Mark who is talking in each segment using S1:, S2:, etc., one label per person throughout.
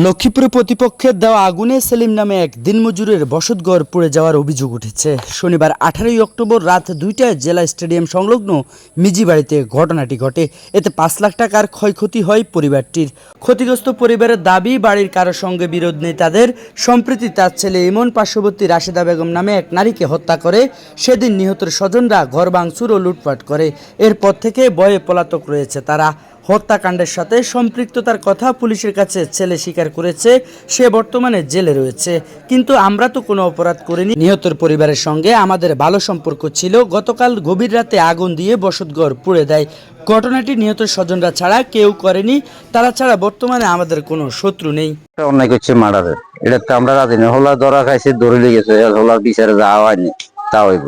S1: লক্ষ্মীপুরে প্রতিপক্ষের দেওয়া আগুনে সেলিম নামে এক দিনমজুরের বসতঘর পুড়ে যাওয়ার অভিযোগ উঠেছে। শনিবার আঠারোই অক্টোবর রাত দুইটায় জেলা স্টেডিয়াম সংলগ্ন মিজি বাড়িতে ঘটনাটি ঘটে। এতে পাঁচ লাখ টাকার ক্ষয়ক্ষতি হয় পরিবারটির। ক্ষতিগ্রস্ত পরিবারের দাবি, বাড়ির কারোর সঙ্গে বিরোধ নেই তাদের। সম্প্রতি তার ছেলে ইমন পার্শ্ববর্তী রাশেদা বেগম নামে এক নারীকে হত্যা করে। সেদিন নিহতের স্বজনরা ঘর ভাঙচুর ও লুটপাট করে। এরপর থেকে বয়ে পলাতক রয়েছে তারা। হত্যাকাণ্ডের সাথে সম্পৃক্ততার কথা পুলিশের কাছে ছেলে স্বীকার করেছে, সে বর্তমানে জেলে রয়েছে। কিন্তু আমরা তো কোনো অপরাধ করিনি। নিহতের পরিবারের সঙ্গে আমাদের ভালো সম্পর্ক ছিল। গতকাল গভীর রাতে আগুন দিয়ে বসতঘর পুড়ে দেয়। ঘটনাটি নিহত স্বজনরা ছাড়া কেউ করেনি। তারা ছাড়া বর্তমানে আমাদের কোনো শত্রু নেই।
S2: অন্যায় করছে মার্ডারের এটা তো আমরা রাজি না। হোলা ধরা খাইছে দৌড়ে লেগেছে হোলার বিচারে যাওয়া হয়নি, তা হইব।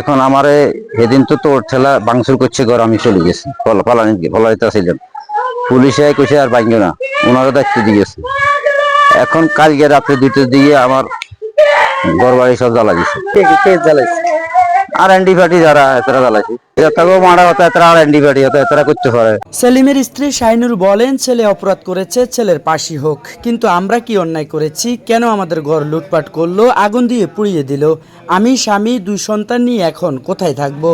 S2: এখন আমারে, সেদিন তো তোর ঠেলা বাংসুর করছে ঘর, আমি চলে গেছি। পালানি ফলাইতে ছিলাম পুলিশে কইছে আর ভাঙ্গে না। ওনারও দায়িত্ব দিয়েছে এখন কালকে রাত্রে দুটো দিয়ে আমার ঘর বাড়ি সব জ্বালা দিছে। আর এনডি পার্টি যারা এতটা জ্বালাইছে এতটাও মারা হতো এতটা আর এনডি পার্টি হতো এতটা করতে পারে
S1: সেলিমের স্ত্রী শাইনুর বলেন ছেলে অপরাধ করেছে ছেলের পাশি হোক। কিন্তু আমরা কি অন্যায় করেছি? কেন আমাদের ঘর লুটপাট করল? আগুন দিয়ে পুড়িয়ে দিল। আমি স্বামী দুই সন্তান নিয়ে এখন কোথায় থাকব?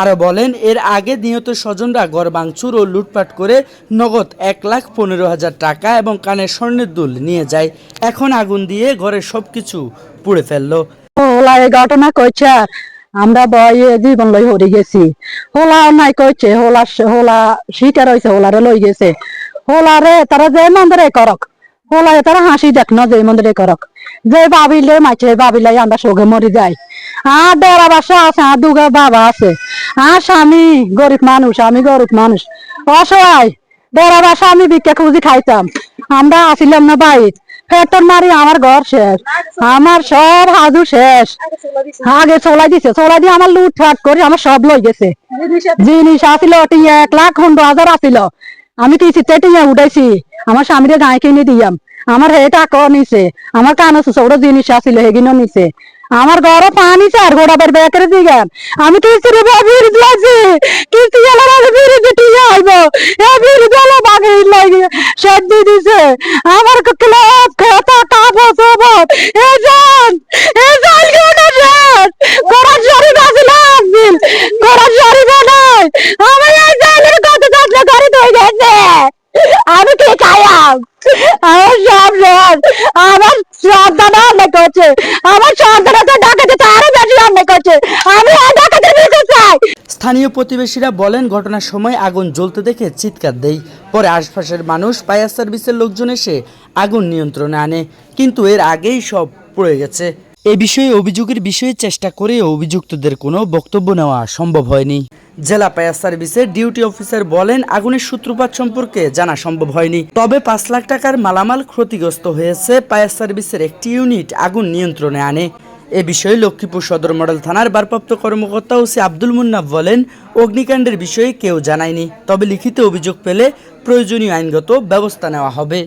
S1: আরও বলেন এর আগে নিহত স্বজনরা ঘর ভাঙচুর ও লুটপাট করে নগদ এক লাখ পনেরো হাজার টাকা এবং কানের স্বর্ণের দুল নিয়ে যায়। এখন আগুন দিয়ে ঘরের সব কিছু পুড়ে ফেলল।
S3: ঘটনা কইছে। আমরা বয়ে জীবন লই হরে গেছি। হোলা নাই কইছে হোলা হোলা শিকার হইছে হোলারে লই গেছে। হোলারে তারা যে মন্দিরে করক হোলা তারা হাসি দেখ না যে মন্দিরে করক যে ভাবিলে মাইছে ভাবিলে আমরা সোগে মরি যাই আর ডেরা বাসা আছে আর দুগা বাবা আছে। আর স্বামী গরিব মানুষ আমি গরিব মানুষ অসহায় ডেরা বাসা আমি ভিক্ষা খুঁজি খাইতাম আমরা আসিলাম না বাইর ফেটর মারি আমার ঘর শেষ। আমার সব হাজু শেষ। আগে চলাই দিছে, চলাই দিয়ে আমার লুট ফাট করে আমার সব লই গেছে। জিনিস আসিল এক লাখ পনেরো হাজার আসিল। আমি কিস্তিতে টিয়া উঠাইছি? আমার স্বামীরে গায়ে কিনে দিয়াম। আমার হে টাকা নিছে? আমার কানে সৌর জিনিস আসিল হেগিনও নিছে। আমার ঘরে পানি চার গোড়া বের বেকের দিগান আমি কিস্তির বির দিয়েছি কিস্তি গেলার আগে বির দিতে আইব এ বির দিলে বাগে লাগে সর্দি দিছে আমার ক্লাব খাতা কাগজ সবত এ জান এ জান কেন জান। করা জরি বাজলাম দিল করা জরি বানাই আমি এই জানের কত কত করে দই গেছে। আমি কি খাইয়াম আমার সব আমার সন্তান অনেক করছে আমার সন্তান তো ডাকাতে তারও বেশি অনেক করছে আমি আর ডাকাতে দিতে চাই
S1: স্থানীয় প্রতিবেশীরা বলেন, ঘটনার সময় আগুন জ্বলতে দেখে চিৎকার দেয়। পরে আশপাশের মানুষ ফায়ার সার্ভিসের লোকজন এসে আগুন নিয়ন্ত্রণে আনে, কিন্তু এর আগেই সব পড়ে গেছে। এ বিষয়ে অভিযোগের বিষয়ে চেষ্টা করে অভিযুক্তদের কোনো বক্তব্য নেওয়া সম্ভব হয়নি। জেলা ফায়ার সার্ভিসের ডিউটি অফিসার বলেন, আগুনের সূত্রপাত সম্পর্কে জানা সম্ভব হয়নি। তবে পাঁচ লাখ টাকার মালামাল ক্ষতিগ্রস্ত হয়েছে। ফায়ার সার্ভিসের একটি ইউনিট আগুন নিয়ন্ত্রণে আনে। এ বিষয়ে লক্ষ্মীপুর সদর মডেল থানার ভারপ্রাপ্ত কর্মকর্তা ওসি আব্দুল মুন্নাফ বলেন, অগ্নিকাণ্ডের বিষয়ে কেউ জানায়নি, তবে লিখিত অভিযোগ পেলে প্রয়োজনীয় আইনগত ব্যবস্থা নেওয়া হবে।